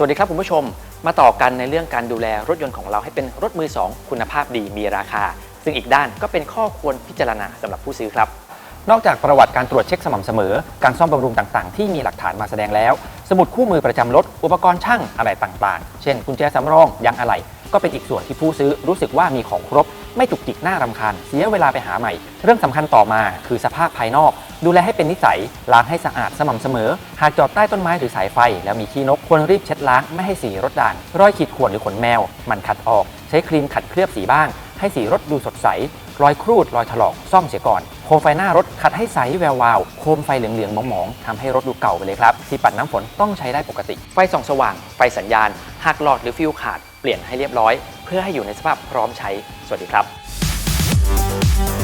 สวัสดีครับคุณผู้ชม มาต่อกันในเรื่องการดูแลรถยนต์ของเราให้เป็นรถมือ 2 คุณภาพดีมีราคา ซึ่งอีกด้านก็เป็นข้อควรพิจารณาสำหรับผู้ซื้อครับ นอกจากประวัติการตรวจเช็คสม่ำเสมอ การซ่อมบำรุงต่างๆ ที่มีหลักฐานมาแสดงแล้ว สมุดคู่มือประจำรถ อุปกรณ์ช่างอะไรต่างๆ เช่น กุญแจสำรองยางอะไหล่ก็เป็นอีกส่วนที่ผู้ซื้อรู้สึกว่ามีของครบ ไม่จุกจิกน้ารำคาญเสียเวลาไปหาใหม่ เรื่องสำคัญต่อมาคือสภาพภายนอก ดูแลให้เป็นนิสัยล้างให้สะอาดสม่ำเสมอ หากจอดใต้ต้นไม้หรือสายไฟ แล้วมีขี้นกควรรีบเช็ดล้างไม่ให้สีรถด่างรอยขีดข่วนหรือขนแมว มันขัดออก ใช้ครีมขัดเคลือบสีบ้าง ให้สีรถดูสดใสรอยครูดรอยถลอกซ่อมเสียก่อน โคมไฟหน้ารถขัดให้ใสแวววาว โคมไฟเหลืองๆมองๆทำให้รถดูเก่าไปเลยครับที่ปัดน้ำฝนต้องใช้ได้ปกติ ไฟส่องสว่าง ไฟสัญญาณ หากหลอดหรือฟิวขาด เปลี่ยนให้เรียบร้อย เพื่อให้อยู่ในสภาพพร้อมใช้ สวัสดีครับ